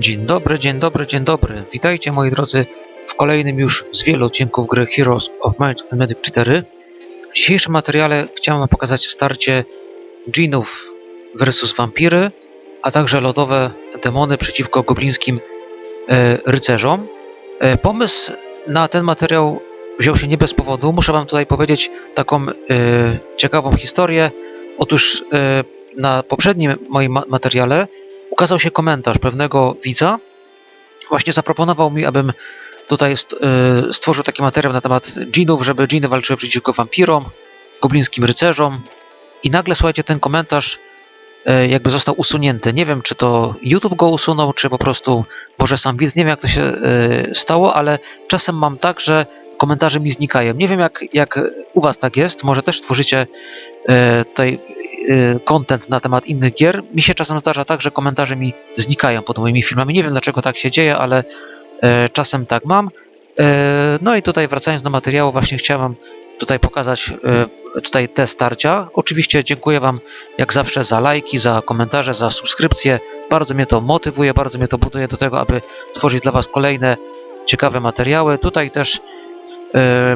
Dzień dobry, dzień dobry, dzień dobry. Witajcie moi drodzy w kolejnym już z wielu odcinków gry Heroes of Might and Magic 4. W dzisiejszym materiale chciałem pokazać starcie dżinów versus wampiry, a także lodowe demony przeciwko goblińskim e, rycerzom. E, pomysł na ten materiał wziął się nie bez powodu. Muszę wam tutaj powiedzieć taką e, ciekawą historię. Otóż e, na poprzednim moim ma- materiale ukazał się komentarz pewnego widza. Właśnie zaproponował mi, abym tutaj e, stworzył taki materiał na temat dżinów, żeby dżiny walczyły przeciwko wampirom, goblińskim rycerzom. I nagle, słuchajcie, ten komentarz e, jakby został usunięty. Nie wiem, czy to YouTube go usunął, czy po prostu może sam widz. Nie wiem, jak to się e, stało, ale czasem mam tak, że komentarze mi znikają. Nie wiem, jak, jak u Was tak jest. Może też tworzycie tutaj content na temat innych gier. Mi się czasem zdarza tak, że komentarze mi znikają pod moimi filmami. Nie wiem, dlaczego tak się dzieje, ale e, czasem tak mam. E, no i tutaj wracając do materiału, właśnie chciałem tutaj pokazać e, tutaj te starcia. Oczywiście dziękuję Wam jak zawsze za lajki, za komentarze, za subskrypcje. Bardzo mnie to motywuje, bardzo mnie to buduje do tego, aby tworzyć dla Was kolejne ciekawe materiały. Tutaj też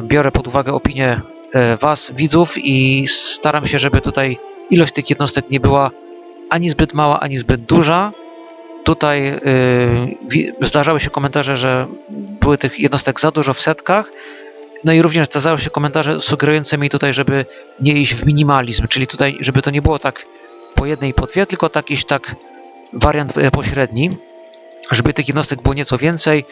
biorę pod uwagę opinię e, Was, widzów i staram się, żeby tutaj ilość tych jednostek nie była ani zbyt mała, ani zbyt duża. Tutaj y, wi- zdarzały się komentarze, że były tych jednostek za dużo w setkach. No i również zdarzały się komentarze sugerujące mi tutaj, żeby nie iść w minimalizm, czyli tutaj, żeby to nie było tak po jednej i po dwie, tylko tak iść tak wariant e, pośredni, żeby tych jednostek było nieco więcej.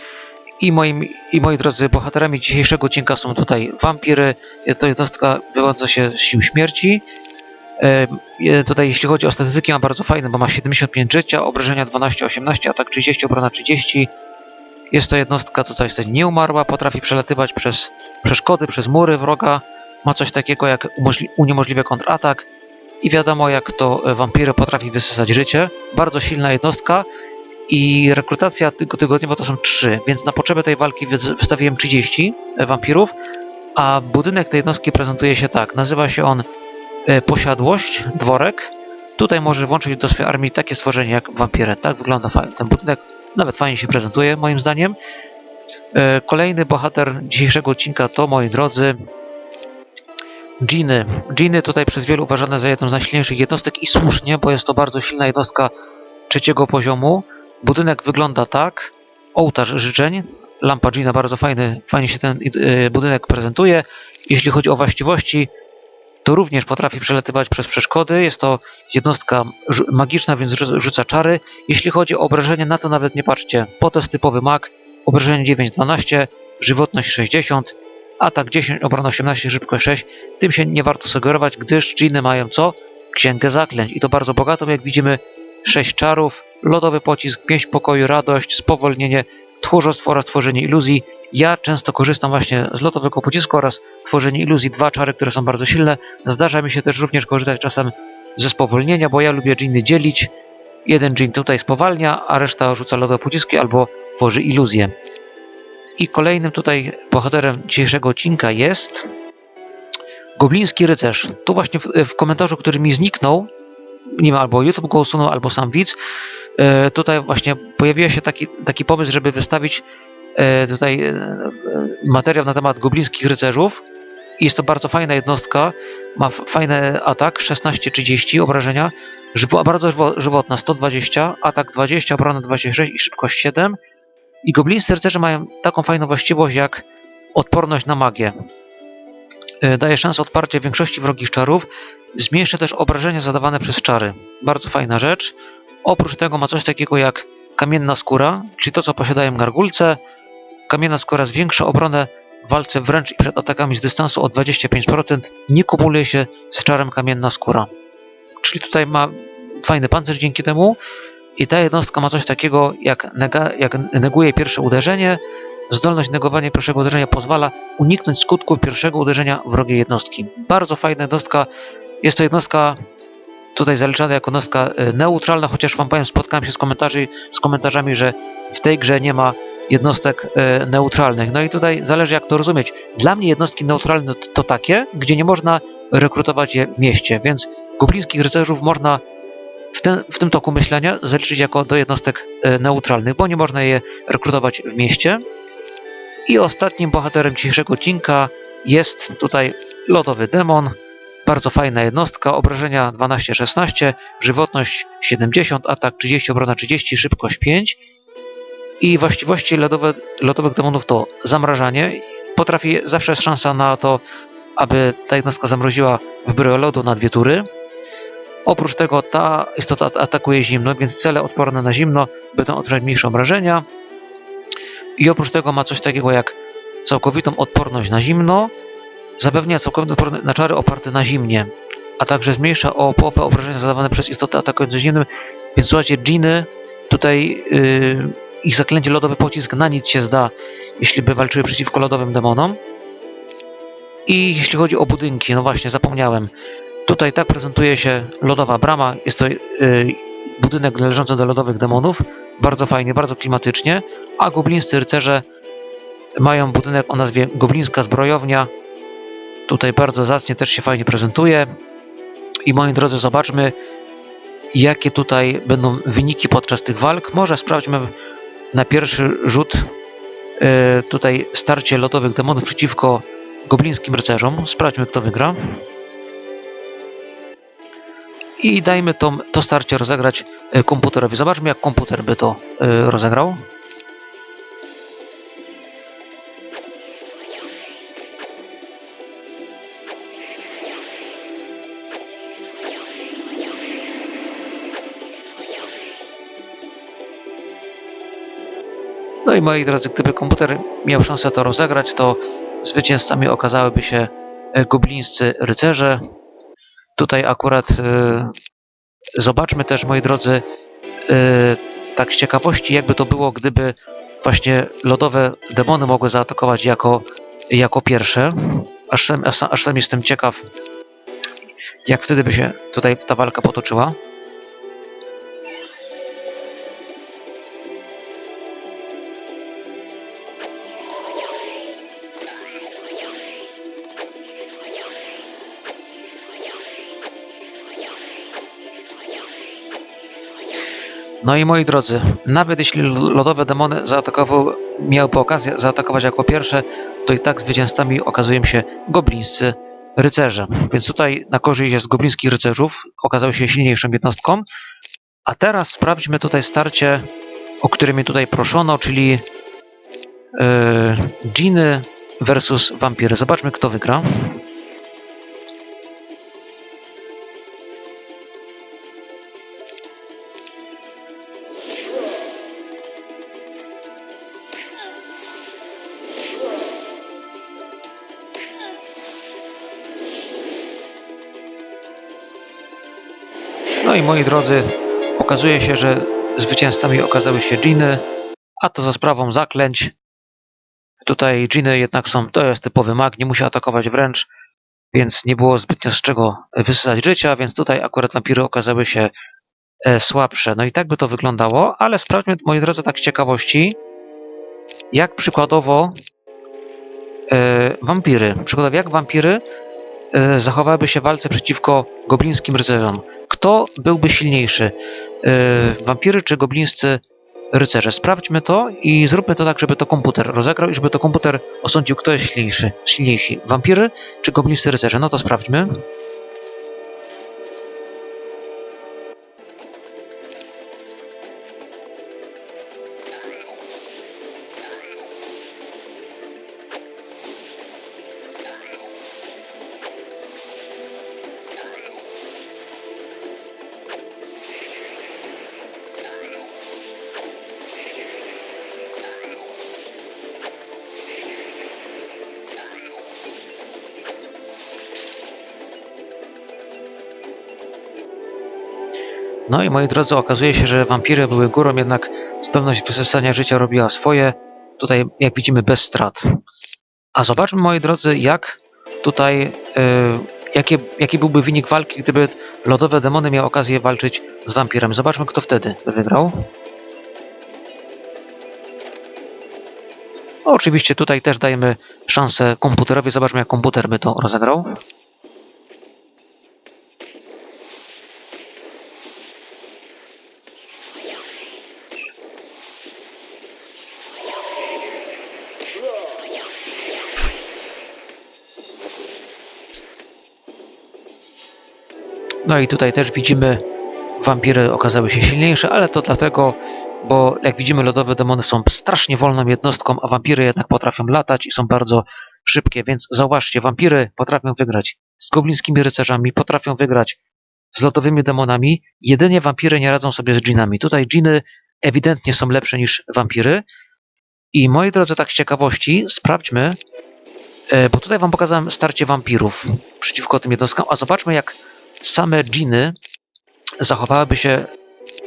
I, moim, I moi drodzy bohaterami dzisiejszego odcinka są tutaj wampiry. To jednostka wywodząca się z sił śmierci. E, e, Tutaj jeśli chodzi o statystyki ma bardzo fajne, bo ma 75 życia, obrażenia 12-18, atak 30, obrona 30. Jest to jednostka tutaj nie umarła, potrafi przelatywać przez przeszkody, przez mury wroga. Ma coś takiego jak uniemożliwia kontratak. I wiadomo jak to e, wampiry potrafi wysysać życie. Bardzo silna jednostka. I rekrutacja tylko tygodniowo to są 3, więc na potrzeby tej walki wys- wystawiłem 30 wampirów. A budynek tej jednostki prezentuje się tak. Nazywa się on posiadłość, dworek. Tutaj może włączyć do swojej armii takie stworzenie jak wampiry. Tak wygląda ten budynek. Nawet fajnie się prezentuje, moim zdaniem. E, Kolejny bohater dzisiejszego odcinka to, moi drodzy, Dżiny. Dżiny tutaj przez wielu uważane za jedną z najsilniejszych jednostek i słusznie, bo jest to bardzo silna jednostka trzeciego poziomu. Budynek wygląda tak. Ołtarz życzeń. Lampa Dżina bardzo fajny, fajnie się ten e, budynek prezentuje. Jeśli chodzi o właściwości, to również potrafi przelatywać przez przeszkody. Jest to jednostka magiczna, więc rzu- rzuca czary. Jeśli chodzi o obrażenie, na to nawet nie patrzcie. Po to jest typowy mag. Obrażenie 9-12, żywotność 60, atak 10, obrona 18, szybkość 6. Tym się nie warto sugerować, gdyż dżiny mają co? Księgę zaklęć. I to bardzo bogatą, jak widzimy, 6 czarów, lodowy pocisk, pięść pokoju, radość, spowolnienie, tchórzostwo oraz tworzenie iluzji. Ja często korzystam właśnie z lotowego pocisku oraz tworzenie iluzji, dwa czary, które są bardzo silne. Zdarza mi się też również korzystać czasem ze spowolnienia, bo ja lubię dżiny dzielić. Jeden dżin tutaj spowalnia, a reszta rzuca lodowe pociski albo tworzy iluzję. I kolejnym tutaj bohaterem dzisiejszego odcinka jest Gobliński Rycerz. Tu właśnie w, w komentarzu, który mi zniknął, nie wiem, albo YouTube go usunął, albo sam widz, tutaj właśnie pojawił się taki, taki pomysł, żeby wystawić e, tutaj e, e, materiał na temat goblińskich rycerzów. Jest to bardzo fajna jednostka, ma fajny atak, 16-30 obrażenia, żywo, bardzo żywo- żywotna, 120, atak 20, obrona 26 i szybkość 7. I goblińscy rycerze mają taką fajną właściwość jak odporność na magię. E, Daje szansę odparcia większości wrogich czarów, zmniejsza też obrażenia zadawane przez czary. Bardzo fajna rzecz. Oprócz tego ma coś takiego jak kamienna skóra, czyli to co posiadają gargulce. Kamienna skóra zwiększa obronę w walce wręcz i przed atakami z dystansu o 25%. Nie kumuluje się z czarem kamienna skóra. Czyli tutaj ma fajny pancerz dzięki temu. I ta jednostka ma coś takiego jak, jak neguje pierwsze uderzenie. Zdolność negowania pierwszego uderzenia pozwala uniknąć skutków pierwszego uderzenia wrogiej jednostki. Bardzo fajna jednostka. Jest to jednostka tutaj zaliczana jako jednostka e, neutralna, chociaż wam powiem, spotkałem się z, komentarzy, z komentarzami, że w tej grze nie ma jednostek e, neutralnych. No i tutaj zależy jak to rozumieć. Dla mnie jednostki neutralne to, to takie, gdzie nie można rekrutować je w mieście, więc goblińskich rycerzów można w, ten, w tym toku myślenia zaliczyć jako do jednostek e, neutralnych, bo nie można je rekrutować w mieście. I ostatnim bohaterem dzisiejszego odcinka jest tutaj lodowy demon. Bardzo fajna jednostka, obrażenia 12-16, żywotność 70, atak 30, obrona 30, szybkość 5. I właściwości lodowe, lodowych demonów to zamrażanie. Potrafi, zawsze jest szansa na to, aby ta jednostka zamroziła wybór lodu na dwie tury. Oprócz tego ta istota atakuje zimno, więc cele odporne na zimno będą odczuwać mniejsze obrażenia. I oprócz tego ma coś takiego jak całkowitą odporność na zimno, zapewnia całkowitą odporność na czary oparte na zimnie, a także zmniejsza o połowę obrażenia zadawane przez istoty atakujące zimnym. Więc słuchajcie, dżiny, tutaj yy, ich zaklęcie lodowy pocisk na nic się zda, jeśli by walczyły przeciwko lodowym demonom. I jeśli chodzi o budynki, no właśnie, zapomniałem. Tutaj tak prezentuje się lodowa brama. Jest to yy, budynek należący do lodowych demonów. Bardzo fajnie, bardzo klimatycznie. A goblińscy rycerze mają budynek o nazwie Goblińska Zbrojownia. Tutaj bardzo zacnie też się fajnie prezentuje. I moi drodzy, zobaczmy, jakie tutaj będą wyniki podczas tych walk. Może sprawdźmy na pierwszy rzut yy, tutaj starcie lodowych demonów przeciwko goblińskim rycerzom. Sprawdźmy, kto wygra. I dajmy to, to starcie rozegrać e, komputerowi. Zobaczmy, jak komputer by to e, rozegrał. No i moi drodzy, gdyby komputer miał szansę to rozegrać, to zwycięzcami okazałyby się e, goblińscy rycerze. Tutaj akurat y, zobaczmy też, moi drodzy, y, tak z ciekawości, jakby to było, gdyby właśnie lodowe demony mogły zaatakować jako, jako pierwsze. Aż aż, jestem ciekaw, jak wtedy by się tutaj ta walka potoczyła. No i moi drodzy, nawet jeśli lodowe demony miałyby okazję zaatakować jako pierwsze, to i tak zwycięzcami okazują się goblińscy rycerze. Więc tutaj na korzyść jest goblińskich rycerzów, okazały się silniejszą jednostką. A teraz sprawdźmy tutaj starcie, o którym mnie tutaj proszono, czyli yy, dżiny versus wampiry. Zobaczmy, kto wygra. No i moi drodzy, okazuje się, że zwycięzcami okazały się dżiny, a to za sprawą zaklęć. Tutaj dżiny jednak są, to jest typowy mag, nie musi atakować wręcz, więc nie było zbytnio z czego wysysać życia, więc tutaj akurat wampiry okazały się e, słabsze. No i tak by to wyglądało, ale sprawdźmy, moi drodzy, tak z ciekawości, jak przykładowo e, wampiry, przykładowo jak wampiry e, zachowałyby się w walce przeciwko goblińskim rycerzom kto byłby silniejszy? Yy, wampiry czy goblińscy rycerze? Sprawdźmy to i zróbmy to tak, żeby to komputer rozegrał i żeby to komputer osądził, kto jest silniejszy. silniejsi. Wampiry czy goblińscy rycerze? No to sprawdźmy. No i moi drodzy, okazuje się, że wampiry były górą, jednak zdolność wysysania życia robiła swoje. Tutaj, jak widzimy, bez strat. A zobaczmy, moi drodzy, jak tutaj, yy, jakie, jaki byłby wynik walki, gdyby lodowe demony miały okazję walczyć z wampirem. Zobaczmy, kto wtedy by wygrał. Oczywiście tutaj też dajemy szansę komputerowi. Zobaczmy, jak komputer by to rozegrał. No i tutaj też widzimy, wampiry okazały się silniejsze, ale to dlatego, bo jak widzimy, lodowe demony są strasznie wolną jednostką, a wampiry jednak potrafią latać i są bardzo szybkie, więc zauważcie, wampiry potrafią wygrać z goblińskimi rycerzami, potrafią wygrać z lodowymi demonami, jedynie wampiry nie radzą sobie z dżinami. Tutaj dżiny ewidentnie są lepsze niż wampiry. I moi drodzy, tak z ciekawości, sprawdźmy, e, bo tutaj wam pokazałem starcie wampirów przeciwko tym jednostkom, a zobaczmy jak same dżiny zachowałyby się,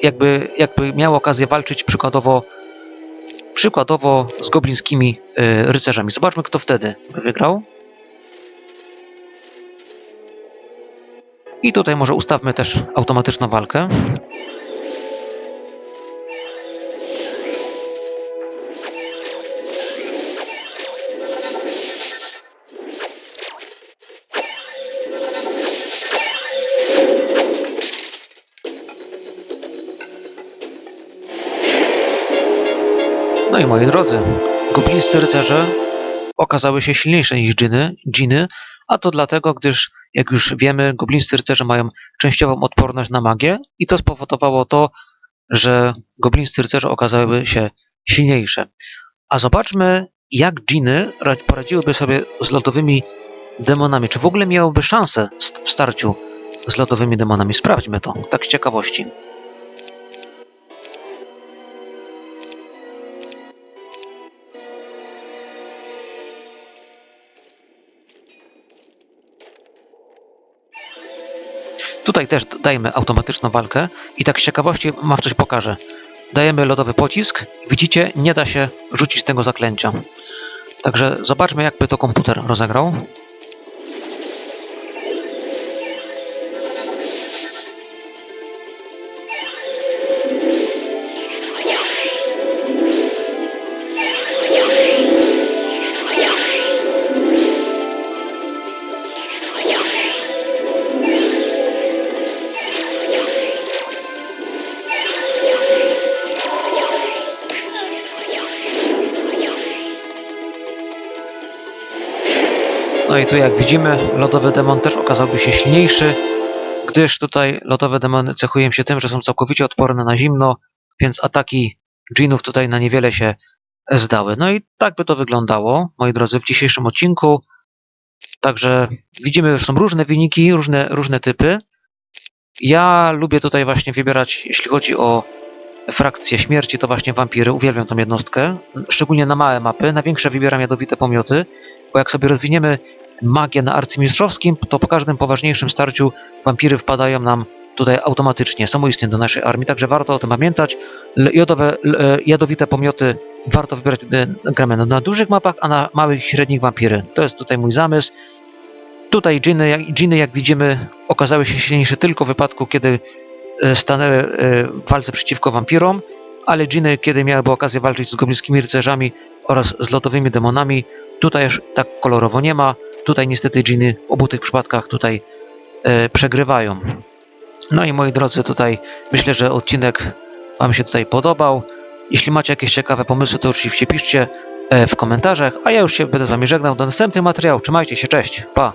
jakby, jakby miały okazję walczyć przykładowo przykładowo z goblińskimi e, rycerzami. Zobaczmy, kto wtedy wygrał. I tutaj może ustawmy też automatyczną walkę. Drodzy, goblińscy rycerze okazały się silniejsze niż dżiny, dżiny, a to dlatego, gdyż jak już wiemy, goblińscy rycerze mają częściową odporność na magię i to spowodowało to, że goblińscy rycerze okazały się silniejsze. A zobaczmy, jak dżiny ra- poradziłyby sobie z lodowymi demonami. Czy w ogóle miałyby szansę w starciu z lodowymi demonami? Sprawdźmy to, tak z ciekawości. Tutaj też dajemy automatyczną walkę i tak z ciekawości wam coś pokażę. Dajemy lodowy pocisk. Widzicie, nie da się rzucić tego zaklęcia. Także zobaczmy, jakby to komputer rozegrał. No i tu jak widzimy, lodowy demon też okazałby się silniejszy, gdyż tutaj lodowe demony cechują się tym, że są całkowicie odporne na zimno, więc ataki dżinów tutaj na niewiele się zdały. No i tak by to wyglądało, moi drodzy, w dzisiejszym odcinku. Także widzimy, że są różne wyniki, różne, różne typy. Ja lubię tutaj właśnie wybierać, jeśli chodzi o frakcję śmierci, to właśnie wampiry. Uwielbiam tą jednostkę, szczególnie na małe mapy. Na większe wybieram jadowite pomioty, bo jak sobie rozwiniemy magię na arcymistrzowskim, to po każdym poważniejszym starciu wampiry wpadają nam tutaj automatycznie, samoistnie do naszej armii, także warto o tym pamiętać. Jodowe, e, jadowite pomioty warto wybierać, gdy gramy na- dużych mapach, a na małych i średnich wampiry. To jest tutaj mój zamysł. Tutaj dżiny, dżiny, jak widzimy, okazały się silniejsze tylko w wypadku, kiedy e, stanęły e, w walce przeciwko wampirom, ale dżiny, kiedy miałyby okazję walczyć z goblińskimi rycerzami oraz z lotowymi demonami, tutaj już tak kolorowo nie ma. Tutaj niestety dżiny w obu tych przypadkach tutaj e, przegrywają. No i moi drodzy, tutaj myślę, że odcinek Wam się tutaj podobał. Jeśli macie jakieś ciekawe pomysły, to oczywiście piszcie e, w komentarzach, a ja już się będę z Wami żegnał do następnych materiałów. Trzymajcie się, cześć, pa!